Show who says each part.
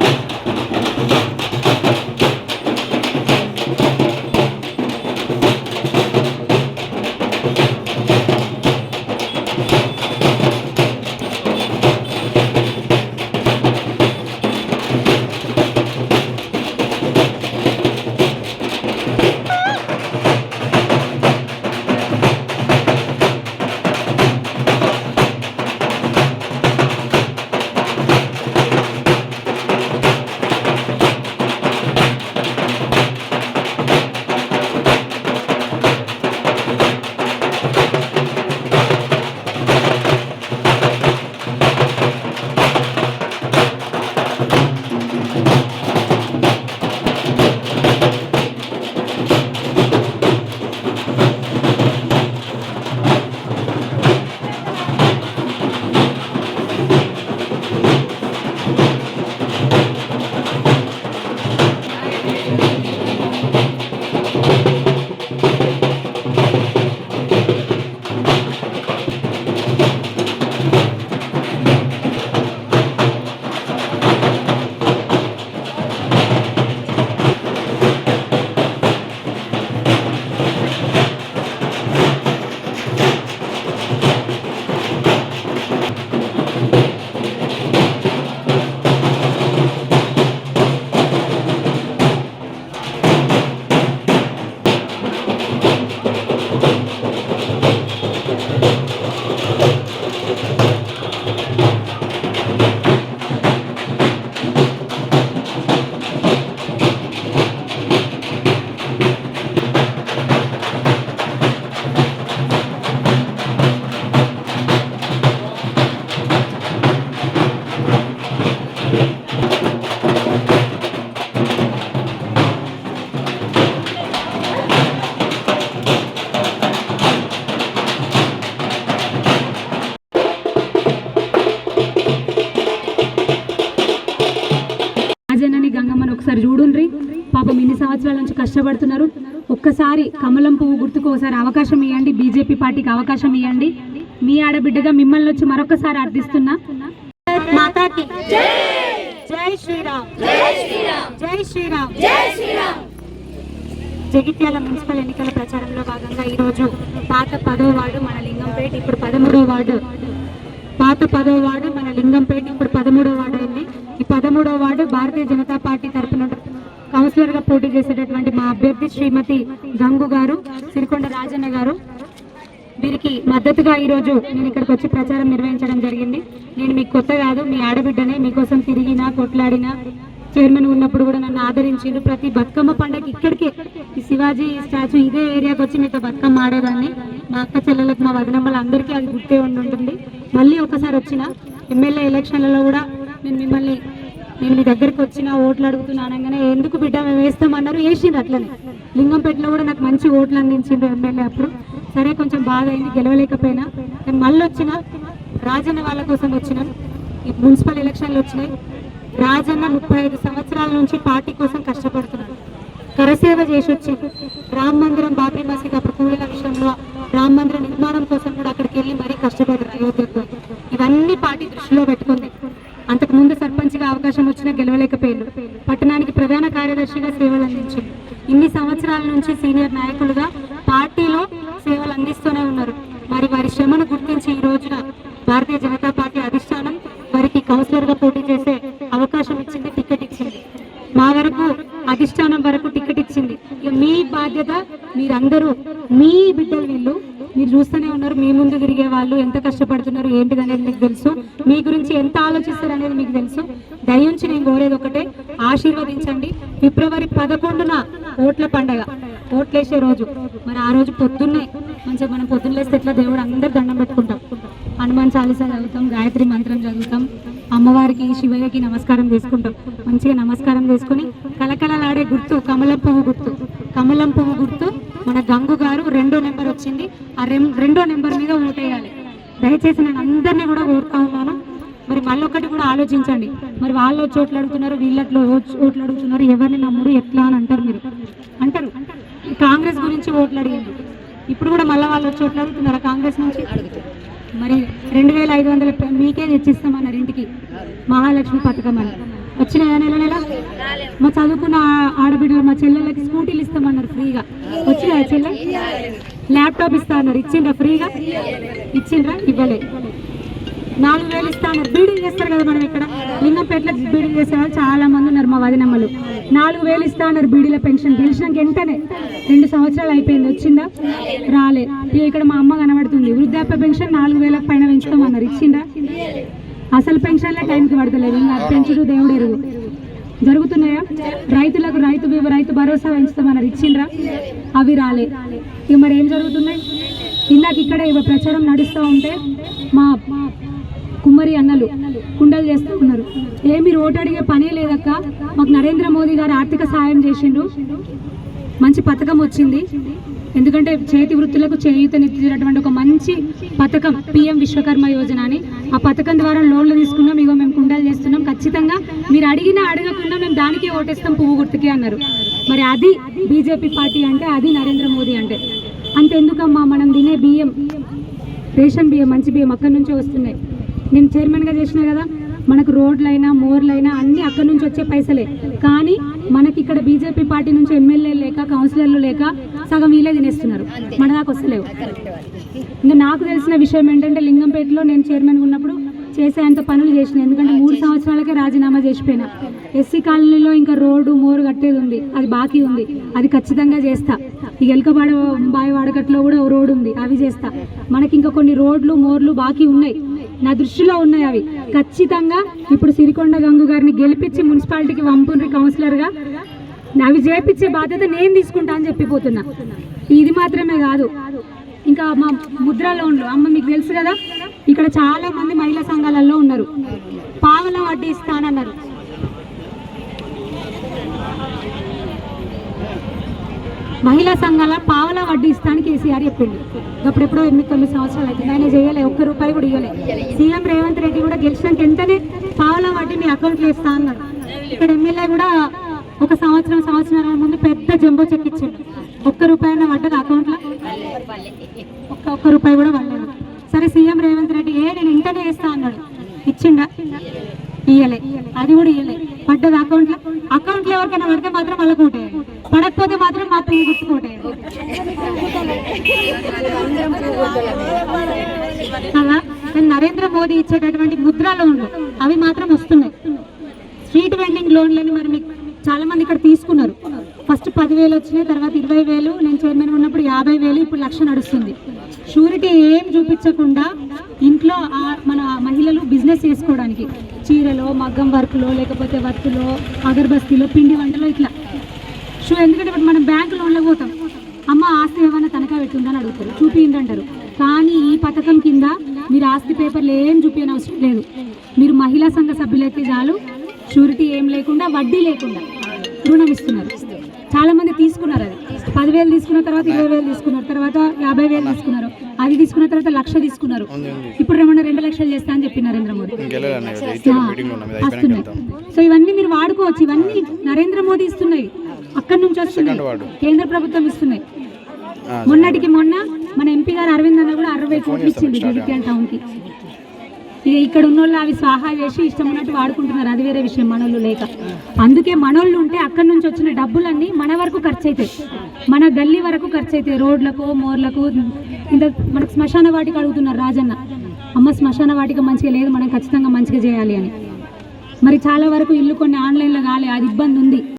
Speaker 1: Thank you. రాజన్నని గంగమ్మని ఒకసారి చూడుండ్రి. పాపం ఇన్ని సంవత్సరాల నుంచి కష్టపడుతున్నారు. ఒక్కసారి కమలం పువ్వు గుర్తుకు ఒకసారి అవకాశం ఇవ్వండి బీజేపీ పార్టీకి అవకాశం ఇవ్వండి మీ ఆడబిడ్డగా మిమ్మల్ని వచ్చి మరొకసారి అర్థిస్తున్నా. మాతాకి. జై శ్రీరామ్. జై శ్రీరామ్. జగిత్యాల మున్సిపల్ ఎన్నికల ప్రచారంలో భాగంగా ఈరోజు పాత పదో వార్డు మన లింగంపేట ఇప్పుడు పదమూడో వార్డు. పాత పదో వార్డు మన లింగంపేట ఇప్పుడు పదమూడో వార్డు అయింది. ఈ పదమూడో వార్డు భారతీయ జనతా పార్టీ తరఫున కౌన్సిలర్గా పోటీ చేసేటటువంటి మా అభ్యర్థి శ్రీమతి గంగు గారు సిరికొండ రాజన్న గారు. వీరికి మద్దతుగా ఈ రోజు నేను ఇక్కడికి వచ్చి ప్రచారం నిర్వహించడం జరిగింది. నేను మీకు కొత్త కాదు మీ ఆడబిడ్డనే మీకోసం తిరిగినా కొట్లాడినా చైర్మన్ ఉన్నప్పుడు కూడా నన్ను ఆదరించిండు ప్రతి బతుకమ్మ పండగ ఇక్కడికే. ఈ శివాజీ స్టాచ్యూ ఇదే ఏరియాకి వచ్చి మీతో బతుకమ్మ ఆడేదాన్ని. మా అక్క చెల్లెలకు మా వదినమ్మలు అందరికీ అది గుర్తే ఉండి ఉంటుంది మళ్ళీ ఒకసారి వచ్చిన ఎమ్మెల్యే ఎలక్షన్లలో కూడా నేను మిమ్మల్ని నేను మీ దగ్గరికి వచ్చిన ఓట్లు అడుగుతున్నా అనగానే ఎందుకు బిడ్డ మేము వేస్తామన్నారు. వేసిండ్రు అట్లనే. లింగంపేటలో కూడా నాకు మంచి ఓట్లు అందించిండ్రు ఎమ్మెల్యే అప్పుడు. సరే కొంచెం బాధ అయింది గెలవలేకపోయినా. కానీ మళ్ళీ వచ్చిన రాజన్న వాళ్ళ కోసం వచ్చినాం. ఈ మున్సిపల్ ఎలక్షన్లు వచ్చినాయి. రాజన్న ముప్పై ఐదు సంవత్సరాల నుంచి పార్టీ కోసం కష్టపడుతున్నాడు. కరసేవ చేసి వచ్చి రామ మందిరం బాబ్రీ మసీద్ అప్పుడు కూలిన విషయంలో రామ మందిర నిర్మాణం కోసం కూడా అక్కడికి వెళ్ళి మరీ కష్టపడ్డారు అయోధ్యకు. ఇవన్నీ పార్టీ దృష్టిలో పెట్టుకుంది. అంతకు ముందు సర్పంచ్గా అవకాశం వచ్చినా గెలవలేకపోయారు పట్టణానికి ప్రధాన కార్యదర్శిగా సేవలు అందించారు ఇన్ని సంవత్సరాల నుంచి సీనియర్ నాయకులుగా పార్టీ సేవలు అందిస్తూనే ఉన్నారు మరి వారి శ్రమను గుర్తించి ఈ రోజున భారతీయ జనతా పార్టీ అధిష్టానం వారికి కౌన్సిలర్గా పోటీ చేసే అవకాశం ఇచ్చింది టికెట్ ఇచ్చింది. మా వరకు అధిష్టానం వరకు టికెట్ ఇచ్చింది. మీ బాధ్యత మీరందరూ మీ బిడ్డలు వీళ్ళు. మీరు చూస్తూనే ఉన్నారు మీ ముందు తిరిగే వాళ్ళు ఎంత కష్టపడుతున్నారు ఏంటిది అనేది మీకు తెలుసు. మీ గురించి ఎంత ఆలోచిస్తారు అనేది మీకు తెలుసు. దయించి నేను కోరేది ఒకటే ఆశీర్వదించండి. ఫిబ్రవరి పదకొండున ఓట్ల పండగ ఓట్లేసే రోజు. మరి ఆ రోజు పొద్దున్నే మంచిగా మనం పొద్దున్న లేస్తే ఎట్లా దేవుడు అందరు దండం పెట్టుకుంటాం. హనుమాన్ చాలీసా చదువుతాం గాయత్రి మంత్రం చదువుతాం. అమ్మవారికి శివయ్యకి నమస్కారం చేసుకుంటాం. మంచిగా నమస్కారం చేసుకుని కలకలలాడే గుర్తు కమలం పువ్వు గుర్తు. కమలం పువ్వు గుర్తు మన గంగు గారు రెండో నెంబర్ వచ్చింది. ఆ రెం- రెండో నెంబర్ మీద ఓటేయాలి దయచేసి నేను అందరినీ కూడా కోరుతా ఉన్నాను. మరి మళ్ళొకటి కూడా ఆలోచించండి. మరి వాళ్ళు వచ్చి ఓట్లు అడుగుతున్నారు వీళ్ళట్లో ఓట్లు అడుగుతున్నారు ఎవరిని నమ్ముడు ఎట్లా అని అంటారు మీరు? అంటారు. కాంగ్రెస్ గురించి ఓట్లు అడిగింది ఇప్పుడు కూడా మళ్ళీ వాళ్ళు వచ్చి ఓట్లు అడుగుతున్నారా కాంగ్రెస్ నుంచి? మరి రెండు వేల ఐదు వందల మీకే తెచ్చిస్తామన్నారు ఇంటికి. మహాలక్ష్మి పథకం అని. వచ్చిన నెల నెల? మా చదువుకున్న ఆడబిడ్డలు మా చెల్లెళ్ళకి స్కూటీలు ఇస్తామన్నారు ఫ్రీగా. వచ్చిన చెల్లె? ల్యాప్టాప్ ఇస్తా అన్నారు ఇచ్చిండ్రా ఫ్రీగా? ఇచ్చిండ్రా? ఇవ్వలే. నాలుగు వేలు ఇస్తాను బీడింగ్ చేస్తారు కదా మనం ఇక్కడ. లింగంపేటలో బీడీలు చేసే వాళ్ళు చాలా మంది ఉన్నారు మా వదినమ్మలు. నాలుగు వేలు ఇస్తా అన్నారు బీడీల పెన్షన్. గెలిచినాక వెంటనే రెండు సంవత్సరాలు అయిపోయింది. వచ్చిందా? రాలే. ఇక ఇక్కడ మా అమ్మ కనబడుతుంది. వృద్ధాప్య పెన్షన్ నాలుగు వేలకు పైన పెంచుతామన్నారు. ఇచ్చిందా? అసలు పెన్షన్లే టైంకి పడతలేదు. ఇంకా పెంచుడు దేవుడు ఎరుగు. జరుగుతున్నాయా? రైతులకు రైతు రైతు భరోసా పెంచుతామన్నారు. ఇచ్చిండ్రా? అవి రాలే. ఇక మరి ఏం జరుగుతున్నాయి? ఇందాక ఇక్కడ ఇవ ప్రచారం నడుస్తూ ఉంటే మా కుమ్మరి అన్నలు కుండలు చేస్తూ ఉన్నారు. ఏమి ఓటు అడిగే పనే లేదక్క. మాకు నరేంద్ర మోదీ గారు ఆర్థిక సాయం చేసిండ్రు. మంచి పథకం వచ్చింది. ఎందుకంటే చేతి వృత్తులకు చేయూతనిచ్చేటటువంటి ఒక మంచి పథకం పిఎం విశ్వకర్మ యోజన అని. ఆ పథకం ద్వారా లోన్లు తీసుకున్నాం ఇగో మేము కుండాలు చేస్తున్నాం. ఖచ్చితంగా మీరు అడిగినా అడగకుండా మేము దానికే ఓటేస్తాం పువ్వు గుర్తుకి అన్నారు. మరి అది బీజేపీ పార్టీ అంటే అది నరేంద్ర మోదీ అంటే. అంతెందుకమ్మా మనం తినే బియ్యం రేషన్ బియ్యం మంచి బియ్యం అక్కడి నుంచే వస్తున్నాయి. నేను చైర్మన్గా చేసిన కదా మనకు రోడ్లైనా మోర్లైనా అన్నీ అక్కడి నుంచి వచ్చే పైసలే. కానీ మనకి ఇక్కడ బీజేపీ పార్టీ నుంచి ఎమ్మెల్యే లేక కౌన్సిలర్లు లేక సగం వీళ్ళే తినేస్తున్నారు. మన దాకా వస్తలేవు. ఇంకా నాకు తెలిసిన విషయం ఏంటంటే లింగంపేటలో నేను చైర్మన్ ఉన్నప్పుడు చేసేంత పనులు చేసిన. ఎందుకంటే మూడు సంవత్సరాలకే రాజీనామా చేసిపోయినా. ఎస్సీ కాలనీలో ఇంకా రోడ్డు మోరు కట్టేది ఉంది. అది బాకీ ఉంది. అది ఖచ్చితంగా చేస్తా. ఈ ఎలకబాడ బావి వాడకట్లో కూడా రోడ్డు ఉంది. అవి చేస్తా. మనకి ఇంకా కొన్ని రోడ్లు మోర్లు బాకీ ఉన్నాయి. నా దృష్టిలో ఉన్నాయి అవి. ఖచ్చితంగా ఇప్పుడు సిరికొండ గంగు గారిని గెలిపించి మున్సిపాలిటీకి పంపుండ్రి కౌన్సిలర్గా. అవి చేపించే బాధ్యత నేను తీసుకుంటా అని చెప్పిపోతున్నా. ఇది మాత్రమే కాదు. ఇంకా మా ముద్రా లోన్లు. అమ్మ మీకు తెలుసు కదా ఇక్కడ చాలా మంది మహిళా సంఘాలలో ఉన్నారు. పావల వడ్డీ ఇస్తానన్నారు. మహిళా సంఘాల పావల వడ్డీ ఇస్తాను కేసీఆర్ చెప్పిండు. అప్పుడెప్పుడో ఎనిమిది తొమ్మిది సంవత్సరాలు అయితే ఆయన చేయలే ఒక్క రూపాయి కూడా ఇవ్వలే సీఎం రేవంత్ రెడ్డి కూడా గెలిచినాక వెంటనే పావల వడ్డీ మీ అకౌంట్లో ఇస్తా అన్నారు ఇక్కడ ఎమ్మెల్యే కూడా ఒక సంవత్సరం సంవత్సరాల ముందు పెద్ద జంబో చెక్ ఇచ్చిండు. ఒక్క రూపాయి అయినా పడ్డది అకౌంట్లో ఒక్క ఒక్క రూపాయి కూడా పడలేదు. సరే సీఎం రేవంత్ రెడ్డి ఏ నేను ఇంటనే ఇస్తా అన్నాడు. ఇచ్చిండా? ఇయ్యలే. అది కూడా ఇయ్యలే. పడ్డది అకౌంట్లో అకౌంట్లో ఎవరికైనా పడితే మాత్రం వాళ్ళకు ఉంటాయి. పడకపోతే మాత్రం పువ్వు అలా నరేంద్ర మోదీ ఇచ్చేటటువంటి ముద్రా లోన్లు అవి మాత్రం వస్తున్నాయి. స్ట్రీట్ వెండింగ్ లోన్లని మరి మీకు చాలా మంది ఇక్కడ తీసుకున్నారు. ఫస్ట్ పదివేలు వచ్చినాయి తర్వాత ఇరవై వేలు నేను చైర్మన్ ఉన్నప్పుడు యాభై వేలు ఇప్పుడు లక్ష నడుస్తుంది. షూరిటీ ఏం చూపించకుండా ఇంట్లో మన మహిళలు బిజినెస్ చేసుకోవడానికి. చీరలో మగ్గం వర్క్లో లేకపోతే వర్క్లో అగర్బస్తీలో పిండి వంటలో ఇట్లా. షూ ఎందుకంటే ఇప్పుడు మనం బ్యాంకు లోన్లో పోతాం. అమ్మ ఆస్తి ఏమైనా తనఖా పెట్టుందని అడుగుతారు. చూపిండి అంటారు కానీ ఈ పథకం కింద మీరు ఆస్తి పేపర్లు ఏం చూపించని అవసరం లేదు. మీరు మహిళా సంఘ సభ్యులైతే చాలు షూరిటీ ఏం లేకుండా వడ్డీ లేకుండా రుణం ఇస్తున్నారు. చాలా మంది తీసుకున్నారు అది. పదివేలు తీసుకున్న తర్వాత ఇరవై వేలు తీసుకున్నారు తర్వాత యాభై వేలు తీసుకున్నారు అది తీసుకున్న తర్వాత లక్ష తీసుకున్నారు. ఇప్పుడు ఏమన్నా రెండు లక్షలు చేస్తా అని చెప్పి నరేంద్ర మోదీ. ఆ, వస్తున్నాయి. సో ఇవన్నీ మీరు వాడుకోవచ్చు. ఇవన్నీ నరేంద్ర మోదీ ఇస్తున్నాయి. అక్కడి నుంచి వస్తున్నాయి. కేంద్ర ప్రభుత్వం ఇస్తున్నాయి. మొన్నటికి మొన్న మన ఎంపీ గారు అరవింద్ అన్న కూడా అరవై కోట్లు ఇచ్చింది జగిత్యాల టౌన్కి ఇక ఇక్కడ ఉన్న వాళ్ళు అవి స్వాహా చేసి ఇష్టం ఉన్నట్టు వాడుకుంటున్నారు. అది వేరే విషయం మనోళ్ళు లేక. అందుకే మనోళ్ళు ఉంటే అక్కడి నుంచి వచ్చిన డబ్బులన్నీ మన వరకు ఖర్చు అవుతాయి మన గల్లీ వరకు ఖర్చు అవుతాయి రోడ్లకు మోర్లకు ఇంత మనకు శ్మశాన వాటికి అడుగుతున్నారు రాజన్న. అమ్మ శ్మశాన వాటిక మంచిగా లేదు. మనం ఖచ్చితంగా మంచిగా చేయాలి అని. మరి చాలా వరకు ఇల్లు కొన్ని ఆన్లైన్లో కాలే. అది ఇబ్బంది ఉంది.